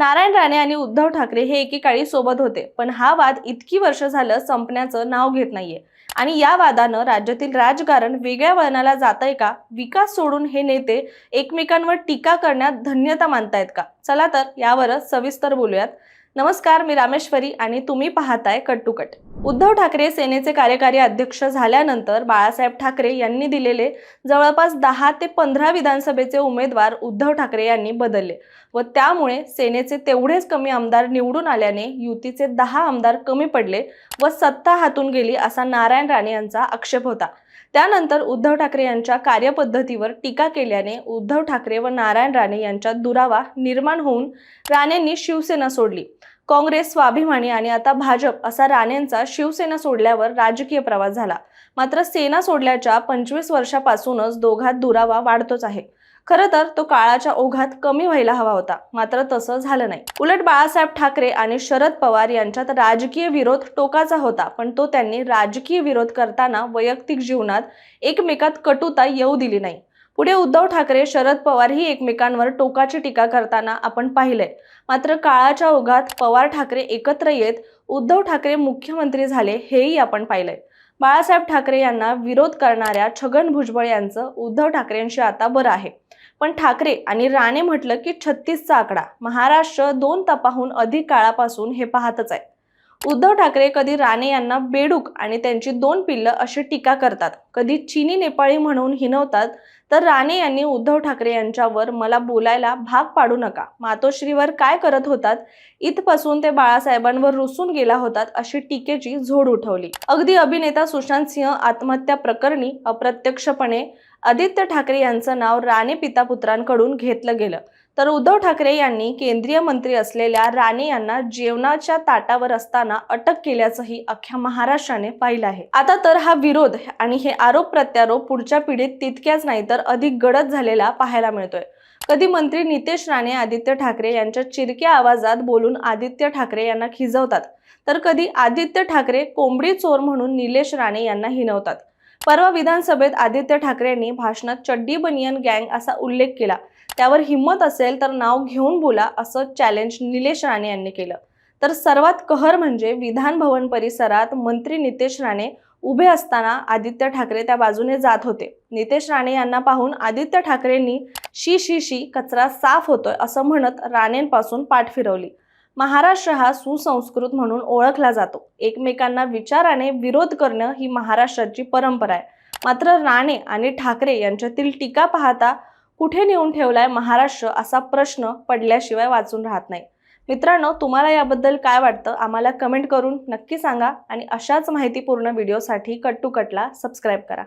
नारायण राणे आणि उद्धव ठाकरे हे एकेकाळी सोबत होते पण हा वाद इतकी वर्ष झालं संपण्याचं नाव घेत नाहीये. आणि या वादानं राज्यातील राजकारण वेगळ्या वळणाला जात का? विकास सोडून हे नेते एकमेकांवर टीका करण्यात धन्यता मानतायत का? चला तर यावरच सविस्तर बोलूयात. नमस्कार मी रामेश्वरी आणि तुम्ही पाहताय cut to cut. Uddhav Thackeray सेनेचे कार्यकारी अध्यक्ष झाल्यानंतर बाळासाहेब ठाकरे यांनी दिलेले जवळपास दहा ते पंधरा विधानसभेचे उमेदवार उद्धव ठाकरे यांनी बदलले व त्यामुळे सेनेचे तेवढेच कमी आमदार निवडून आल्याने युतीचे दहा आमदार कमी पडले व सत्ता हातून गेली असा नारायण राणे यांचा आक्षेप होता. त्यानंतर उद्धव ठाकरे यांच्या कार्यपद्धतीवर टीका केल्याने उद्धव ठाकरे व नारायण राणे यांच्यात दुरावा निर्माण होऊन राणेंनी शिवसेना सोडली. काँग्रेस स्वाभिमानी आणि आता भाजप असा राणेंचा शिवसेना सोडल्यावर राजकीय प्रवास झाला. मात्र सेना सोडल्याच्या पंचवीस वर्षापासूनच दोघात दुरावा वाढतोच आहे. खरं तर तो काळाच्या ओघात कमी व्हायला हवा होता मात्र तसं झालं नाही. उलट बाळासाहेब ठाकरे आणि शरद पवार यांच्यात राजकीय विरोध टोकाचा होता पण तो त्यांनी राजकीय विरोध करताना वैयक्तिक जीवनात एकमेकात कटुता येऊ दिली नाही. पुढे उद्धव ठाकरे शरद पवार ही एकमेकांवर टोकाची टीका करताना आपण पाहिले मात्र काळाच्या ओघात पवार ठाकरे एकत्र येत उद्धव ठाकरे मुख्यमंत्री झाले हेही आपण पाहिले बाळासाहेब ठाकरे यांना विरोध करणाऱ्या छगन भुजबळ यांचं उद्धव ठाकरेंशी आता बरं आहे. पण ठाकरे आणि राणे म्हटलं की छत्तीसचा आकडा. महाराष्ट्र दोन तपाहून अधिक काळापासून हे पाहतच आहे. उद्धव ठाकरे कधी राणे यांना बेडूक आणि त्यांची दोन पिल्लं अशी टीका करतात. कधी चिनी नेपाळी म्हणून हिनवतात तर राणे यांनी उद्धव ठाकरे यांच्यावर मला बोलायला भाग पाडू नका. मातोश्रीवर काय करत होतात? इथपासून ते बाळासाहेबांवर रुसून गेला होतात अशी टीकेची झोड उठवली. अगदी अभिनेता सुशांत सिंह आत्महत्या प्रकरणी अप्रत्यक्षपणे आदित्य ठाकरे यांचं नाव राणे पिता पुत्रांकडून घेतलं गेलं. तर उद्धव ठाकरे यांनी केंद्रीय मंत्री असलेल्या राणे यांना जेवणाच्या ताटावर असताना अटक केल्याचंही अख्ख्या महाराष्ट्राने पाहिलं आहे. आता तर हा विरोध आणि हे आरोप प्रत्यारोप पुढच्या पिढीत तितक्याच नाही तर अधिक गडद झालेला पाहायला मिळतोय. कधी मंत्री नितेश राणे आदित्य ठाकरे यांच्या चिरक्या आवाजात बोलून आदित्य ठाकरे यांना खिजवतात तर कधी आदित्य ठाकरे कोंबडी चोर म्हणून निलेश राणे यांना हिनवतात. परवा विधानसभेत आदित्य ठाकरेंनी भाषणात चड्डी बनियन गँग असा उल्लेख केला. त्यावर हिंमत असेल तर नाव घेऊन बोला असं चॅलेंज निलेश राणे यांनी केलं. तर सर्वात कहर म्हणजे विधान भवन परिसरात मंत्री नितेश राणे उभे असताना आदित्य ठाकरे त्या बाजूने जात होते. नितेश राणे यांना पाहून आदित्य ठाकरेंनी शी शी शी कचरा साफ होतोय असं म्हणत राणेंपासून पाठ फिरवली. महाराष्ट्र हा सुसंस्कृत म्हणून ओळखला जातो. एकमेकांना विचाराने विरोध करणं ही महाराष्ट्राची परंपरा आहे. मात्र राणे आणि ठाकरे यांच्यातील टीका पाहता कुठे नेऊन ठेवलाय महाराष्ट्र असा प्रश्न पडल्याशिवाय वाचून राहत नाही. मित्रांनो तुम्हाला याबद्दल काय वाटतं? आम्हाला कमेंट करून नक्की सांगा आणि अशाच माहितीपूर्ण व्हिडिओसाठी कट टू कटला सबस्क्राईब करा.